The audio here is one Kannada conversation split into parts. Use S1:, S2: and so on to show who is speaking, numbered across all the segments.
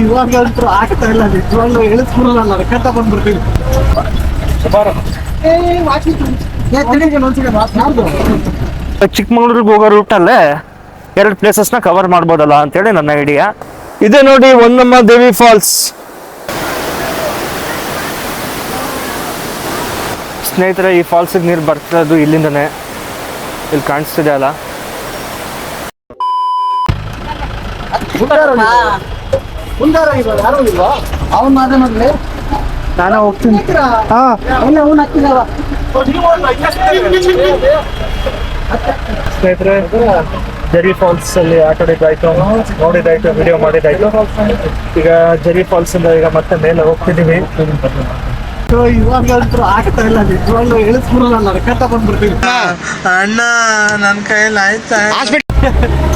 S1: ಇವಾಗಂತೂ ಆಗ್ತಾ ಇಲ್ಲ ನಿಜವಾಗ್ಲೂ ಇಳಿಸ್ಬಿಡಲ್ಲ ನಡ್ಕಂತ ಬಂದ್ಬಿಡ್ತೀವಿ ಏ
S2: ಚಿಕ್ಕಮಗಳೂರಿಗೆ ಹೋಗೋ ರೂಟಲ್ಲೇ ಎರಡು ಪ್ಲೇಸಸ್ನ ಕವರ್ ಮಾಡ್ಬೋದಲ್ಲ ಅಂತೇಳಿ ನನ್ನ ಐಡಿಯಾ ಇದೆ ನೋಡಿ ಒಂದಮ್ಮ ದೇವಿ ಫಾಲ್ಸ್ ಸ್ನೇಹಿತರೆ ಈ ಫಾಲ್ಸಿಗೆ ನೀರು ಬರ್ತಿರೋದು ಇಲ್ಲಿಂದನೇ. ಇಲ್ಲಿ ಕಾಣಿಸ್ತಿದೆ ಅಲ್ಲ.
S1: ಮುಂದಾರ ಇವಾಗ ಯಾರು ಇಲ್ವಾ? ಅವನ್ ಮಾತನಾಡ್ಲಿ
S2: ನಾನು ಹೋಗ್ತೀನಿ.
S1: ಹಾ. ಇಲ್ಲ ಅವ್ನು ಹಾಕಿದಾವ
S2: ಸ್ನೇಹಿತರೆ ಜರಿ ಫಾಲ್ಸ್ ಅಲ್ಲಿ ಆಟ ಆಡಿದ್ದಾಯ್ತು ನೋಡಿದಾಯ್ತು ವಿಡಿಯೋ ಮಾಡಿದಾಯ್ತು. ಈಗ ಜರಿ ಫಾಲ್ಸ್ ಇಂದ ಈಗ ಮತ್ತೆ ಮೇಲೆ ಹೋಗ್ತಿದೀವಿ.
S1: ಇವಾಗಂತೂ ಆಗ್ತಾ ಇಲ್ಲ. ನಿಜವಾಗ್ಲೂ ಇಳಿಸ್ಬಿಡಲ್ಲ ನಡ್ಕಂತ ಬಂದ್ಬಿಡ್ತೀವಿ.
S3: ಅಣ್ಣ ನನ್ನ ಕೈಯಲ್ಲಿ ಆಯ್ತಾ?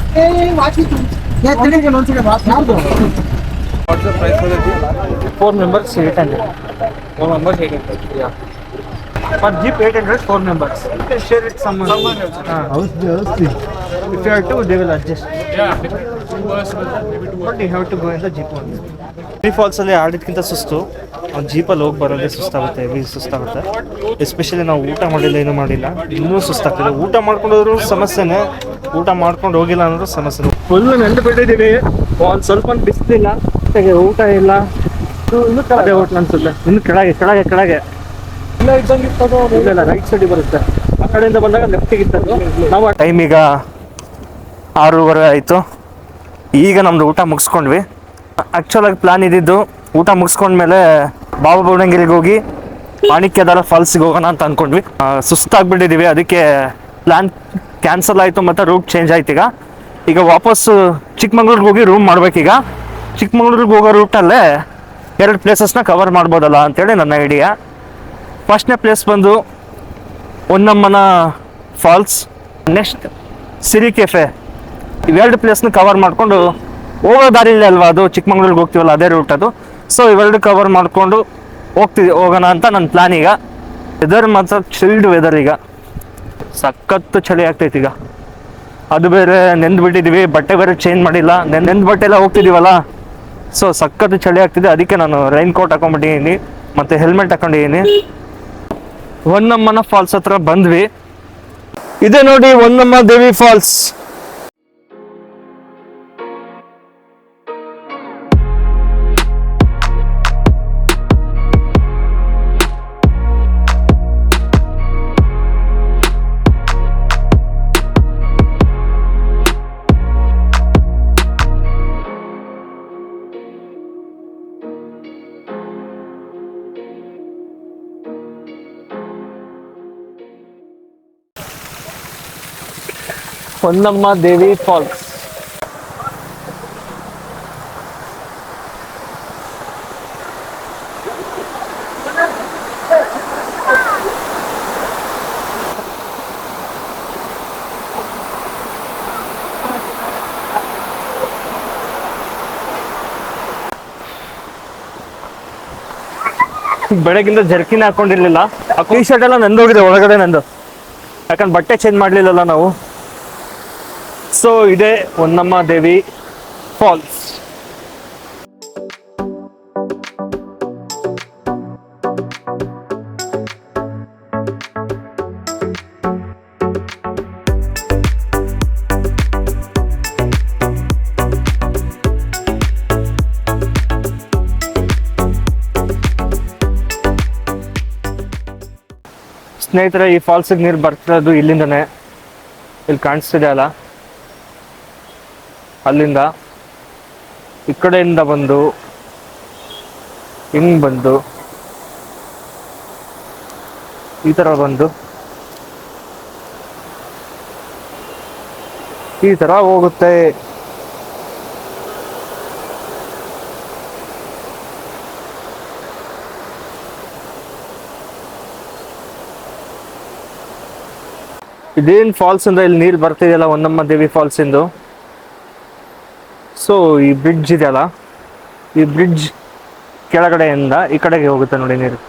S1: ಒಂದ್ಸಲ ಮಾತಾಡ್ದು
S2: four members eight hundred four members eight hundred for jeep eight hundred four members share it some have to, they to. But you have to go in the jeep only. ಈ ಫಾಲ್ಸಲ್ಲಿ ಆಡಿದ್ಕಿಂತ ಸುಸ್ತು. ಜೀಪಲ್ಲಿ ಹೋಗಿ ಬರೋದೇ ಸುಸ್ತಾಗುತ್ತೆ ಹೆವಿ ಸುಸ್ತಾಗುತ್ತೆ. ಎಸ್ಪೆಷಲಿ ನಾವು ಊಟ ಮಾಡಿಲ್ಲ ಏನೂ ಮಾಡಿಲ್ಲ. ಇನ್ನೂ ಸುಸ್ತಾಗ್ತದೆ. ಊಟ ಮಾಡ್ಕೊಂಡೋದ್ರು ಸಮಸ್ಯೆನೇ ಊಟ ಮಾಡ್ಕೊಂಡು ಹೋಗಿಲ್ಲ ಅನ್ನೋದು ಸಮಸ್ಯೆ ಫುಲ್ ನೆಂದು ಬಿಟ್ಟಿದ್ದೀವಿ ಒಂದು ಸ್ವಲ್ಪ ಬಿಸಿಲಿಲ್ಲ. ಊಟ ಇಲ್ಲ. ಇನ್ನೂ ಕೆಳಗೆ ಹೋಟ್ಲ್ ಅನ್ಸುತ್ತೆ. ಇನ್ನು ಕೆಳಗೆ ಕೆಳಗೆ ಕೆಳಗೆ.
S1: ಇಲ್ಲ ಇದ್ದಂಗೆ ಇರ್ತದೋ
S2: ಇಲ್ಲ ರೈಟ್ ಸೈಡ್ ಬರುತ್ತೆ. ಆ ಕಡೆಯಿಂದ ಬಂದಾಗ ಲೆಫ್ಟಿಗೆ ನಾವು ಟೈಮ್ ಈಗ ಆರೂವರೆ ಆಯಿತು. ಈಗ ನಮ್ದು ಊಟ ಮುಗಿಸ್ಕೊಂಡ್ವಿ. ಆ್ಯಕ್ಚುಲಾಗಿ ಪ್ಲ್ಯಾನ್ ಇದ್ದಿದ್ದು ಊಟ ಮುಗಿಸ್ಕೊಂಡ್ಮೇಲೆ ಬಾಬಾ ಬುಡಂಗಿರಿಗೆ ಹೋಗಿ ಮಾಣಿಕ್ಯದಾರ ಫಾಲ್ಸ್ಗೆ ಹೋಗೋಣ ಅಂತ ಅಂದ್ಕೊಂಡ್ವಿ ಸುಸ್ತಾಗ್ಬಿಟ್ಟಿದ್ದೀವಿ ಅದಕ್ಕೆ ಪ್ಲ್ಯಾನ್ ಕ್ಯಾನ್ಸಲ್ ಆಯಿತು ಮತ್ತು ರೂಟ್ ಚೇಂಜ್ ಆಯ್ತು ಈಗ. ಈಗ ವಾಪಸ್ಸು ಚಿಕ್ಕಮಂಗ್ಳೂರಿಗೆ ಹೋಗಿ ರೂಮ್ ಮಾಡ್ಬೇಕೀಗ ಚಿಕ್ಕಮಂಗ್ಳೂರಿಗೆ ಹೋಗೋ ರೂಟಲ್ಲೇ ಎರಡು ಪ್ಲೇಸಸ್ನ ಕವರ್ ಮಾಡ್ಬೋದಲ್ಲ ಅಂತೇಳಿ ನನ್ನ ಐಡಿಯಾ ಫಸ್ಟ್ನೇ ಪ್ಲೇಸ್ ಬಂದು ಒನ್ನಮ್ಮನ ಫಾಲ್ಸ್ ನೆಕ್ಸ್ಟ್ ಸಿರಿ ಕೆಫೆ ಇವೆರಡು ಪ್ಲೇಸ್ನ ಕವರ್ ಮಾಡಿಕೊಂಡು ಹೋಗೋ ದಾರಿಲೇ ಅಲ್ವಾ ಅದು? ಚಿಕ್ಕಮಂಗ್ಳೂರಿಗೆ ಹೋಗ್ತೀವಲ್ಲ ಅದೇ ರೂಟ್ ಅದು. ಸೊ ಇವೆರಡು ಕವರ್ ಮಾಡಿಕೊಂಡು ಹೋಗ್ತಿದ್ದೆ ಹೋಗೋಣ ಅಂತ ನನ್ನ ಪ್ಲ್ಯಾನ್ ಈಗ. ವೆದರ್ ಮಾತ್ರ ಚಿಲ್ಡ್ ವೆದರ್ ಈಗ. ಸಖತ್ತು ಚಳಿ ಆಗ್ತೈತಿ ಈಗ. ಅದು ಬೇರೆ ನೆಂದು ಬಿಟ್ಟಿದ್ದೀವಿ ಬಟ್ಟೆ ಬೇರೆ ಚೇಂಜ್ ಮಾಡಿಲ್ಲ. ನೆನ್ ನೆಂದು ಬಟ್ಟೆ ಎಲ್ಲ ಹೋಗ್ತಿದ್ದೀವಲ್ಲ ಸೊ ಸಖತ್ತು ಚಳಿ ಆಗ್ತಿದೆ. ಅದಕ್ಕೆ ನಾನು ರೈನ್ ಕೋಟ್ ಹಾಕೊಂಡ್ಬಿಟ್ಟಿದ್ದೀನಿ ಮತ್ತು ಹೆಲ್ಮೆಟ್ ಹಾಕೊಂಡಿದ್ದೀನಿ ಹೊನ್ನಮ್ಮನ ಫಾಲ್ಸ್ ಹತ್ರ ಬಂದ್ವಿ. ಇದೆ ನೋಡಿ ಹೊನ್ನಮ್ಮ ದೇವಿ ಫಾಲ್ಸ್ ಹೊನ್ನಮ್ಮ ದೇವಿ ಫಾಲ್ಸ್ ಬೆಳಗಿಂದ ಜರ್ಕಿನ ಹಾಕೊಂಡಿರ್ಲಿಲ್ಲ. ಟಿ ಶರ್ಟ್ ಎಲ್ಲ ನಂದೋಗಿದೆ ಒಳಗಡೆ ನಂದು. ಯಾಕಂದ್ರೆ ಬಟ್ಟೆ ಚೇಂಜ್ ಮಾಡ್ಲಿಲ್ಲಲ್ಲ ನಾವು. ಸೊ ಇದೆ ಹೊನ್ನಮ್ಮ ದೇವಿ ಫಾಲ್ಸ್ ಸ್ನೇಹಿತರೆ ಈ ಫಾಲ್ಸಿಗೆ ನೀರು ಬರ್ತಿರೋದು ಇಲ್ಲಿಂದನೇ. ಇಲ್ಲಿ ಕಾಣಿಸ್ತಿದೆ ಅಲ್ಲ? ಅಲ್ಲಿಂದ ಈ ಕಡೆಯಿಂದ ಬಂದು, ಹಿಂಗ್ ಬಂದು, ಈ ತರ ಬಂದು, ಈ ತರ ಹೋಗುತ್ತೆ. ಇದೇನ್ ಫಾಲ್ಸ್ ಅಂದ್ರೆ ಇಲ್ಲಿ ನೀರ್ ಬರ್ತಿದೆಯಲ್ಲ ಒಂದಮ್ಮ ದೇವಿ ಫಾಲ್ಸ್ ಇಂದು? ಸೊ ಈ ಬ್ರಿಡ್ಜ್ ಇದೆಯಲ್ಲ? ಈ ಬ್ರಿಡ್ಜ್ ಕೆಳಗಡೆಯಿಂದ ಈ ಕಡೆಗೆ ಹೋಗುತ್ತೆ ನೋಡಿ ನೀರು.